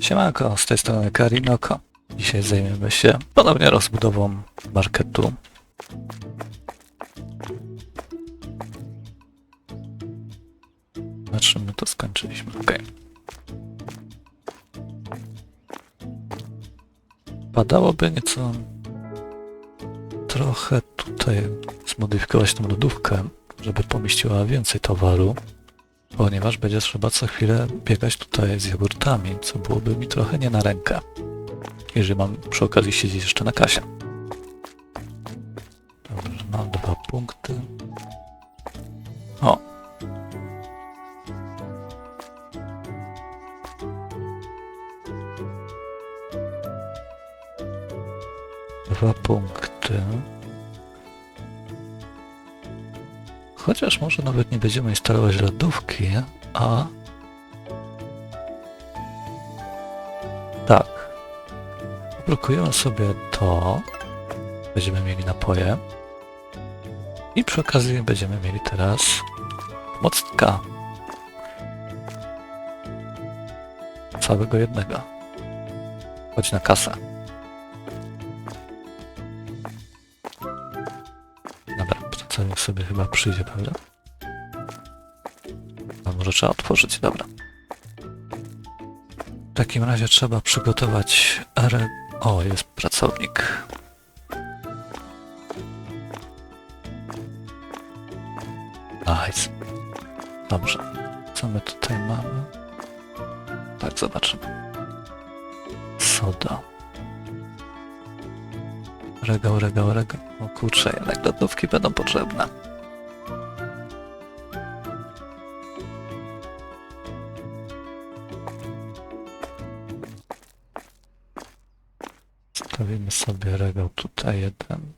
Siemanko, z tej strony Karinoko. Dzisiaj zajmiemy się ponownie rozbudową marketu. Na czym my to skończyliśmy? Ok. Padałoby nieco trochę tutaj zmodyfikować tą lodówkę, żeby pomieściła więcej towaru, ponieważ będzie trzeba co chwilę biegać tutaj z jogurtami, co byłoby mi trochę nie na rękę, jeżeli mam przy okazji siedzieć jeszcze na kasie. Dobrze, mam dwa punkty. O! Dwa punkty. Chociaż może nawet nie będziemy instalować lodówki, a... Tak. Blokujemy sobie to. Będziemy mieli napoje. I przy okazji będziemy mieli teraz pomocnika. Całego jednego. Chodź na kasę. Sobie chyba przyjdzie, prawda? A może trzeba otworzyć, dobra. W takim razie trzeba przygotować re... O, jest pracownik. Nice. Dobrze. Co my tutaj mamy? Tak, zobaczymy. Soda. Regał, regał, regał. O kurczę, jednak lodówki będą potrzebne. Stawimy sobie regał tutaj jeden.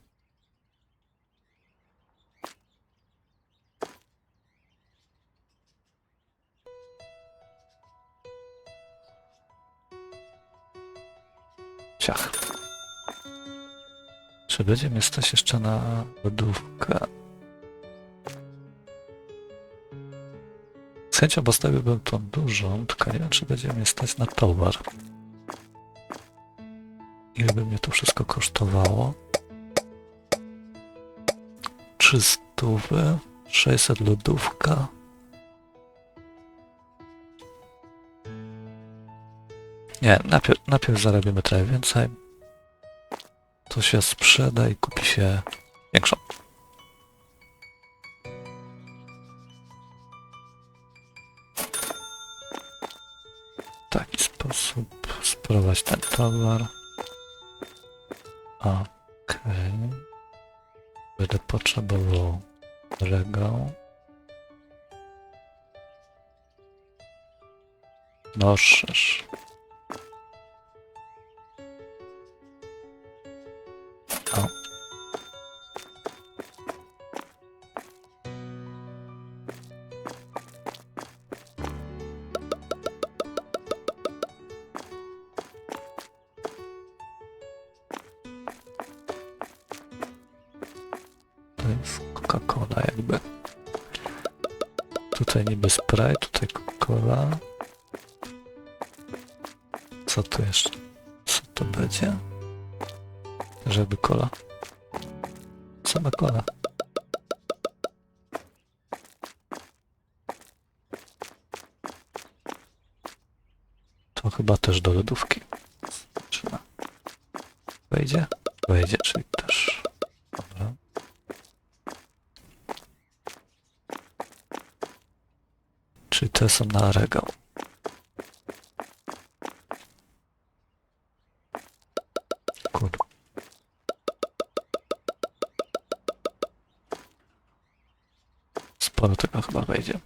Czy będzie mnie stać jeszcze na lodówkę? Z chęcią postawiłbym tą dużą, tylko nie wiem, czy będzie mnie stać na towar. Ile by mnie to wszystko kosztowało? 300, 600 lodówka. Nie, najpierw, najpierw zarobimy trochę więcej. To się sprzeda i kupi się większą. W taki sposób sprowadź ten towar. Okej. Będę potrzebował regał. Możesz. O. To jest Coca-Cola jakby. Tutaj niby Sprite, tutaj Coca-Cola. Co tu jeszcze? Żeby kola. Same kola. To chyba też do lodówki. Zobaczymy. Wejdzie? Wejdzie, czyli też. Dobra. Czyli te są na regał. Kurde. Sporo tego chyba wejdzie.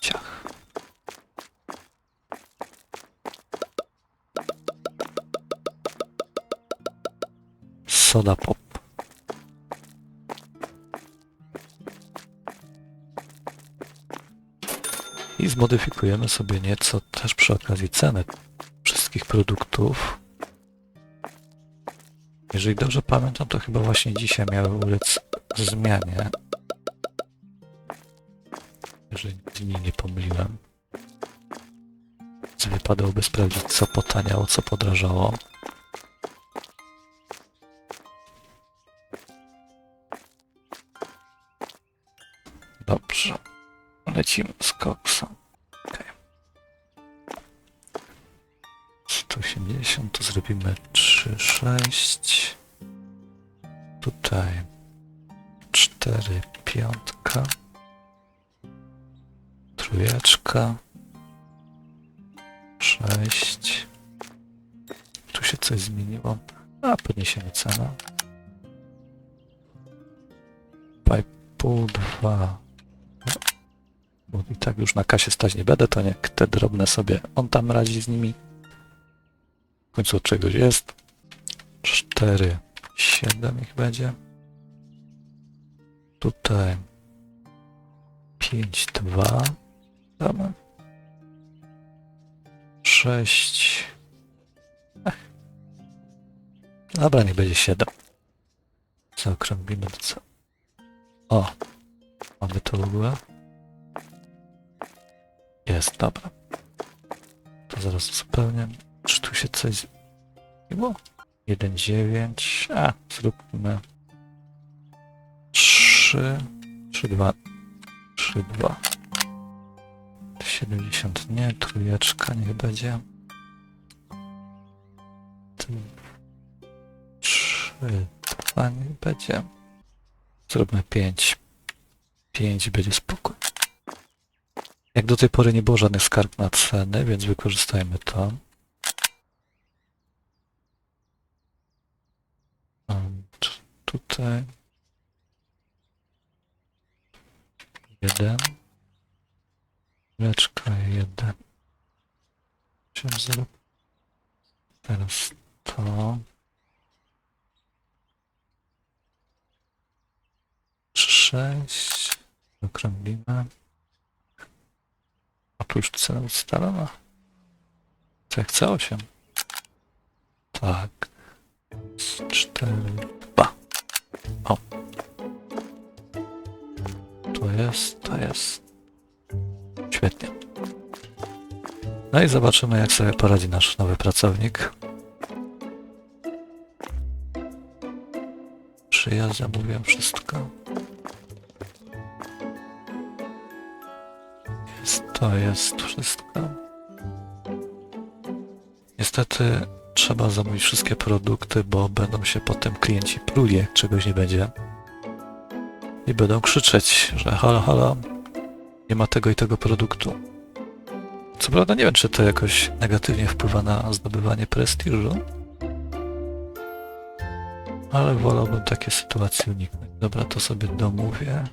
Ciach. Soda pop. I zmodyfikujemy sobie nieco też przy okazji ceny wszystkich produktów. Jeżeli dobrze pamiętam, to chyba właśnie dzisiaj miały ulec zmianie. Jeżeli nigdy nie pomyliłem. Więc wypadałoby sprawdzić, co potaniało, co podrażało. Dobrze. Lecimy z koksem. Okay. 180 to zrobimy 3, 6. Tutaj 4, piątka. Trójeczka. 6. Tu się coś zmieniło. A, podniesiemy cenę. 2,5, 2. Bo i tak już na kasie stać nie będę, to niech te drobne sobie on tam radzi z nimi. W końcu od czegoś jest. 4, 7 ich będzie. Tutaj 5, 2. Dobra. 6. Ech. Dobra, niech będzie 7. Zaokrąglimy do co? O! Mamy to w ogóle? Jest, dobra. To zaraz uzupełniam. Czy tu się coś zmieniło? 1,9. A, zróbmy 3, 3, 2, 3, 2. 70 nie, trójeczka niech będzie. 3, 2 niech będzie. Zróbmy 5. 5 będzie spokój. Jak do tej pory nie było żadnych skarg na ceny, więc wykorzystajmy to. Um, t- Tutaj. Jeden. Leczka jeden. Osiem zero. Teraz to. Sześć. Okrąglimy. A tu już cena ustalona. Co jak chce 8? Tak. 4, jest, to jest. Świetnie. No i zobaczymy jak sobie poradzi nasz nowy pracownik. Przyjazd, zamówiłem wszystko. Jest, to jest wszystko. Niestety trzeba zamówić wszystkie produkty, bo będą się potem klienci pluli, jak czegoś nie będzie. I będą krzyczeć, że halo, halo, nie ma tego i tego produktu. Co prawda nie wiem, czy to jakoś negatywnie wpływa na zdobywanie prestiżu, ale wolałbym takie sytuacje uniknąć. Dobra, to sobie domówię.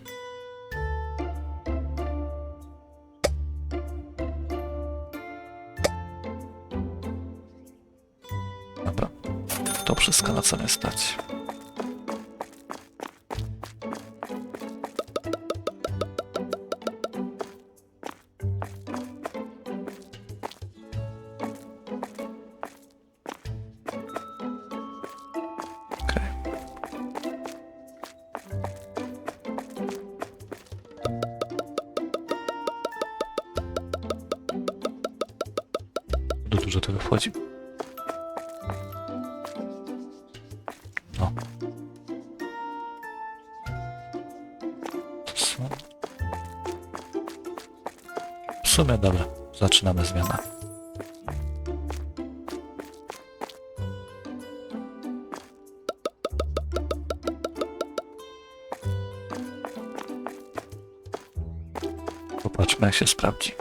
Dobra, to wszystko na co mnie stać. Są... W sumie dobra, zaczynamy zmianę. Popatrzmy jak się sprawdzi.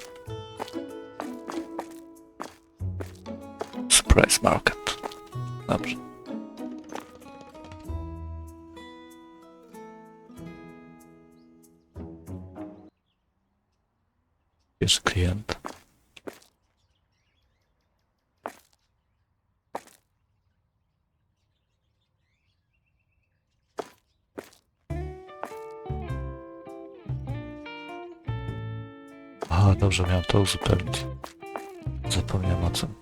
Surprise Market. Dobrze. Klient. Aha, dobrze, miałem to uzupełnić. Zapomniałem o tym.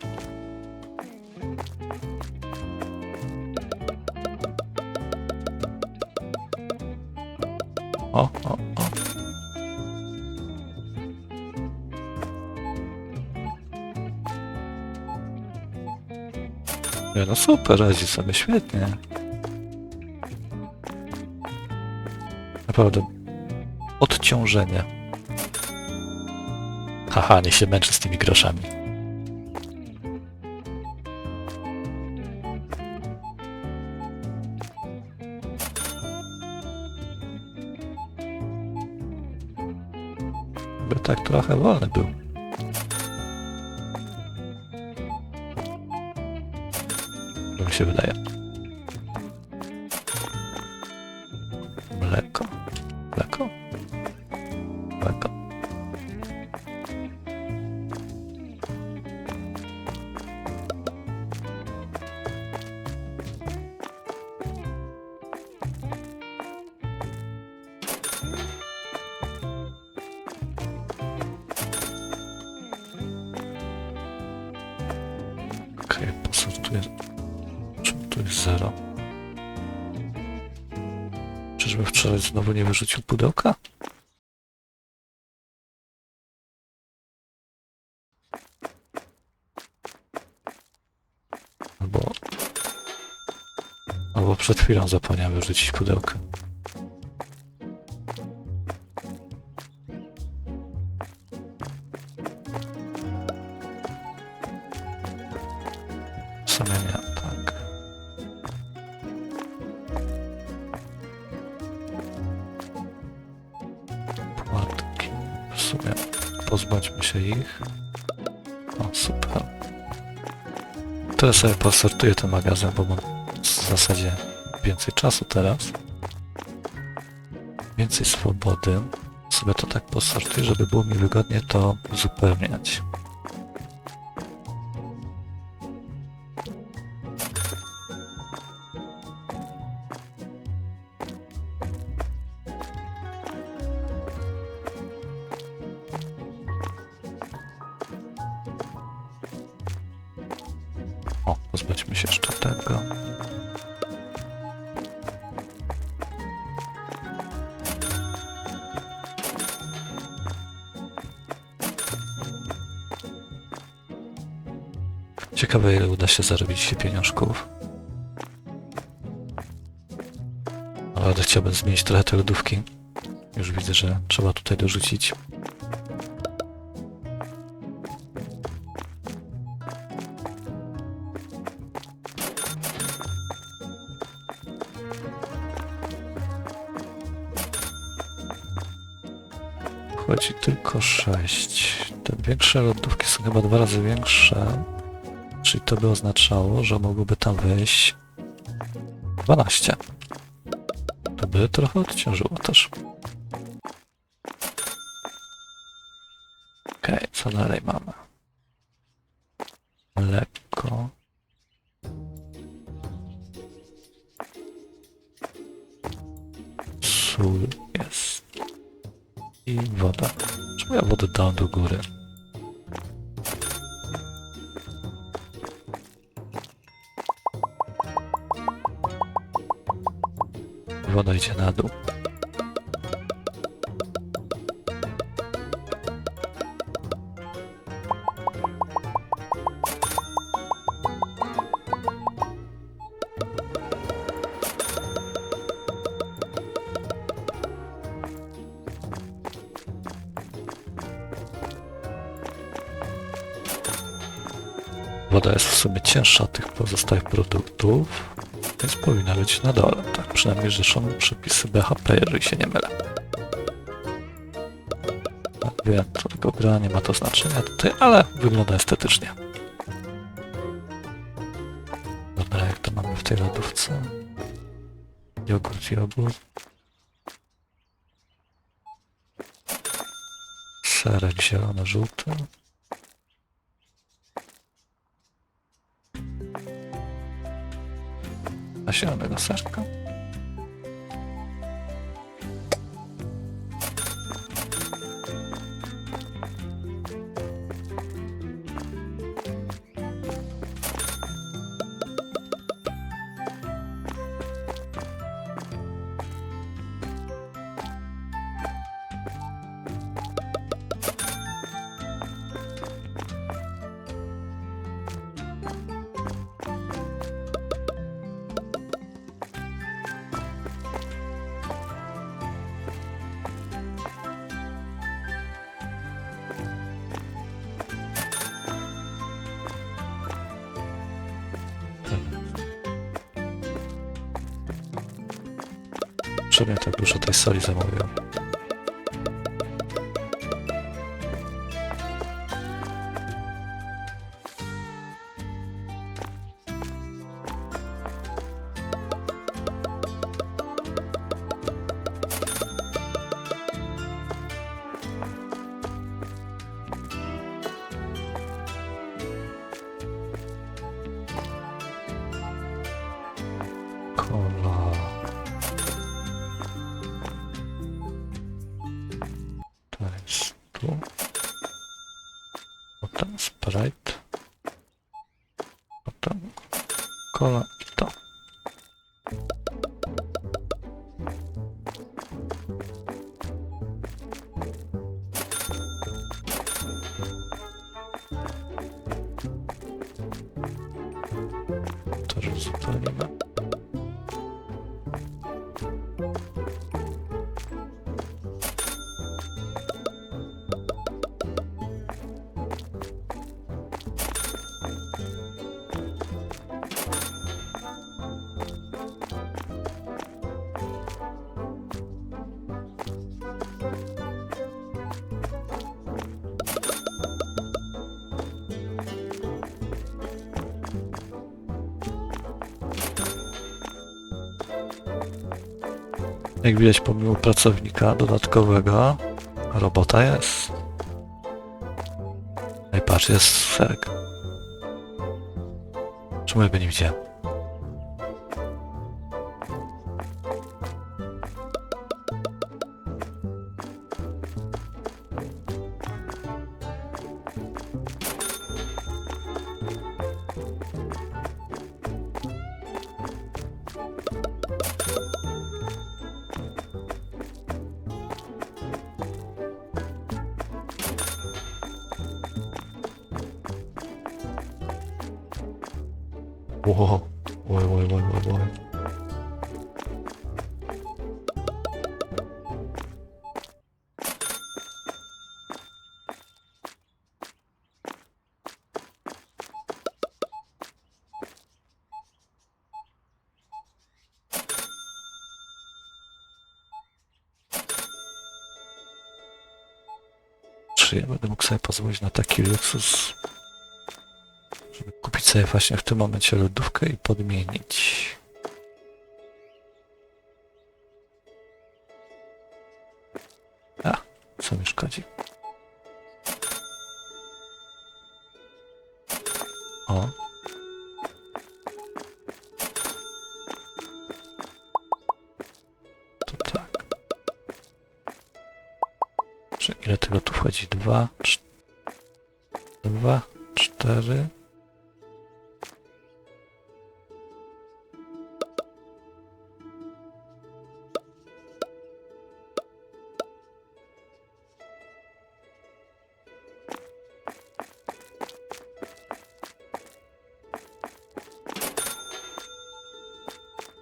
O, o, o. No super, radzi sobie świetnie. Naprawdę. Odciążenie. Haha, nie się męczy z tymi groszami. By tak trochę wolny był. To mi się wydaje. Znowu nie wyrzucił pudełka? Albo... Albo przed chwilą zapomniałem wyrzucić pudełka. Teraz sobie posortuję ten magazyn, bo mam w zasadzie więcej czasu teraz. Więcej swobody. Sobie to tak posortuję, żeby było mi wygodnie to uzupełniać. Pozbądźmy się jeszcze tego. Ciekawe ile uda się zarobić pieniążków. Ale chciałbym zmienić trochę te lodówki. Już widzę, że trzeba tutaj dorzucić. Chodzi tylko 6. Te większe lodówki są chyba dwa razy większe. Czyli to by oznaczało, że mogłoby tam wejść 12. To by trochę odciążyło też. Okej, co dalej mamy? Lekko. Sól. I woda. Czemu ja wodę dałem do góry? Woda idzie na dół. Woda jest w sumie cięższa od tych pozostałych produktów, więc powinna być na dole. Tak przynajmniej rzeszą przepisy BHP, jeżeli się nie mylę. Tak, wiem, to tylko gra nie ma to znaczenia tutaj, ale wygląda estetycznie. Dobra, jak to mamy w tej lodówce? Jogurt, jogurt. Serek zielony, żółty. Nasionego serka. Niepotrzebnie tak dużo tej soli zamówiłem. To już zupełnie. Jak widać, pomimo pracownika dodatkowego, robota jest. No i patrz, jest serek. Czemu go nie widziałem? Czy ja będę mógł sobie pozwolić na taki luksus, żeby kupić sobie właśnie w tym momencie lodówkę i podmienić. A, co mi szkodzi? O. To tak. Ile tego wchodzi? Dwa, cz- dwa, cztery.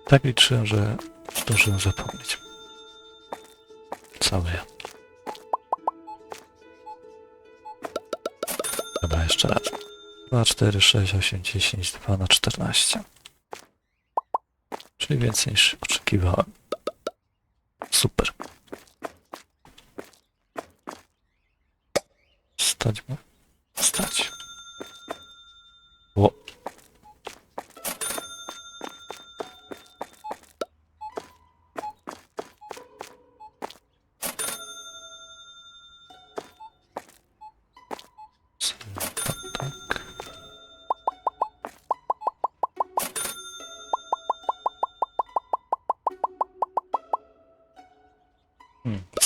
Tak liczyłem, że zdążyłem zapomnieć. Cały ja. 2, 4, 6, 8, 10, 2 na 14. Czyli więcej niż oczekiwałem. Super. Stać mu?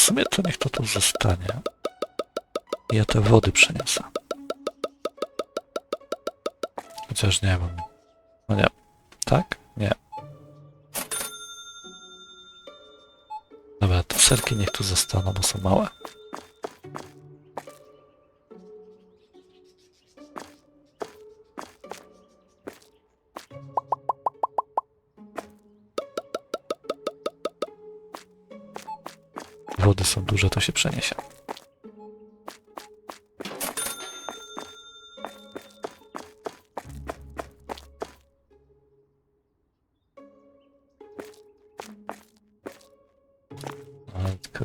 Sumie to niech to tu zostanie. Ja te wody przeniosę. Chociaż nie wiem. No nie. Tak? Nie. Dobra, te serki niech tu zostaną, bo są małe. Duże, to się przeniesie.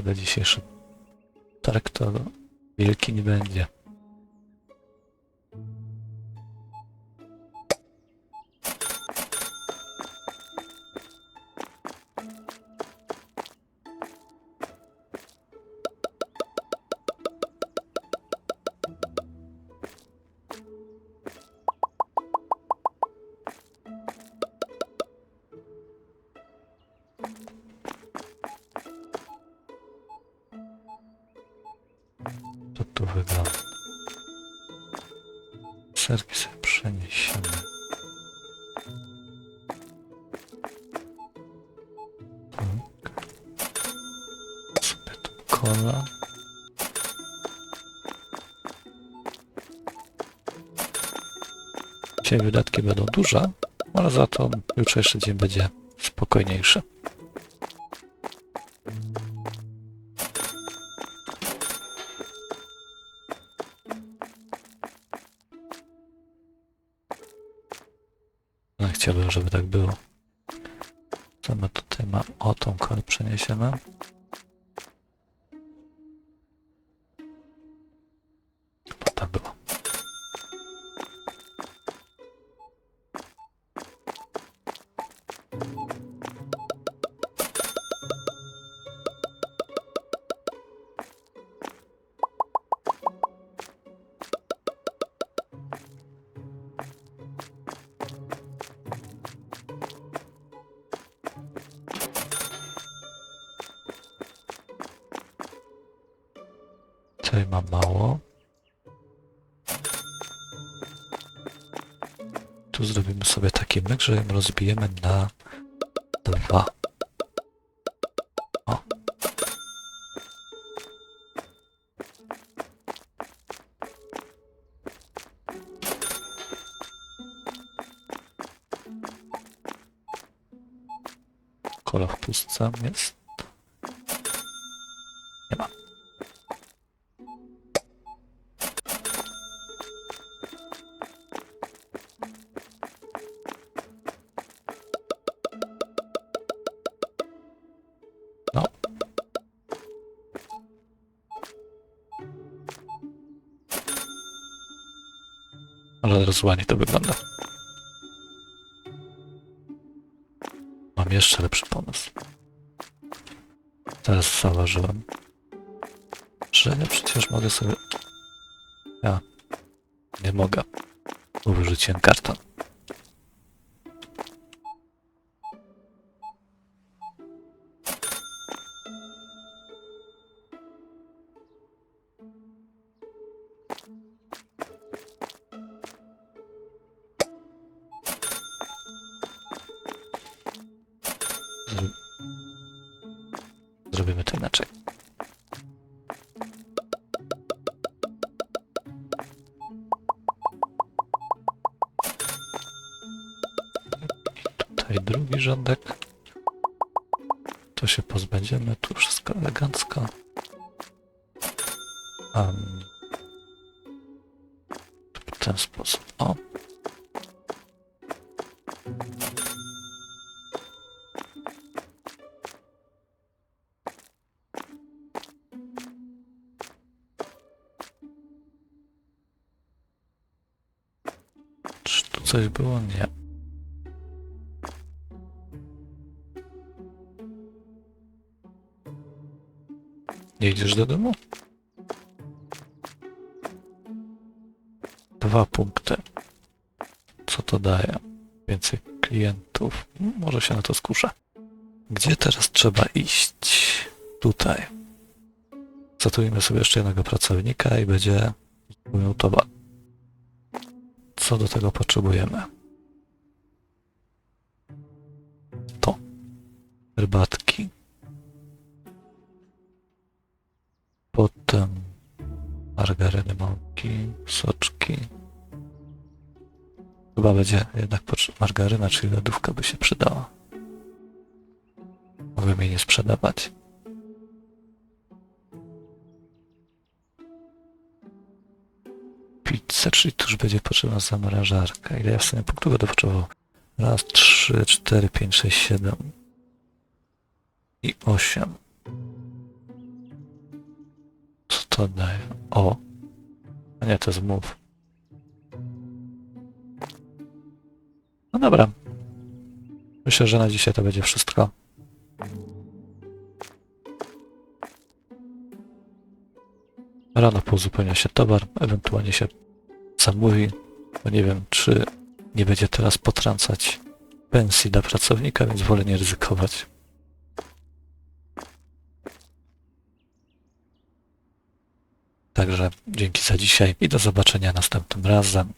naprawdę dzisiejszy targ to wielki nie będzie. Kola. Dzisiaj wydatki będą duże, ale za to jutrzejszy dzień będzie spokojniejszy. No, chciałbym, żeby tak było. Co my tutaj mamy? O, tą kolę przeniesiemy. Tutaj mam mało. Tu zrobimy sobie taki myk, że ją rozbijemy na dwa. O. Kola w pustce jest. Ale rozłanie to wygląda. Mam jeszcze lepszy pomysł. Teraz zauważyłem, że ja przecież mogę sobie... Ja nie mogę. Wyrzuciłem karton. Zrobimy to inaczej. Tutaj drugi rządek. To się pozbędziemy. Tu wszystko elegancko. Um, w ten sposób. O. coś było? Nie. Nie idziesz do domu? Dwa punkty. Co to daje? Więcej klientów. Mm, Może się na to skuszę. Gdzie teraz trzeba iść? Tutaj. Zatrudnimy sobie jeszcze jednego pracownika i będzie miał. Co do tego potrzebujemy? To. Herbatki. Potem margaryny mąki, soczki. Chyba będzie jednak margaryna, czyli lodówka by się przydała. Mogłem jej nie sprzedawać. Pizzę, czyli tu już będzie potrzebna zamrażarka. Ile ja w sumie punktów będę potrzebował? Raz, trzy, cztery, pięć, sześć, siedem i osiem. to oddaję. O! A nie, to jest. No dobra. Myślę, że na dzisiaj to będzie wszystko. Rano pouzupełnia się towar, ewentualnie się zamówi, bo nie wiem, czy nie będzie teraz potrącać pensji dla pracownika, więc wolę nie ryzykować. Także dzięki za dzisiaj i do zobaczenia następnym razem.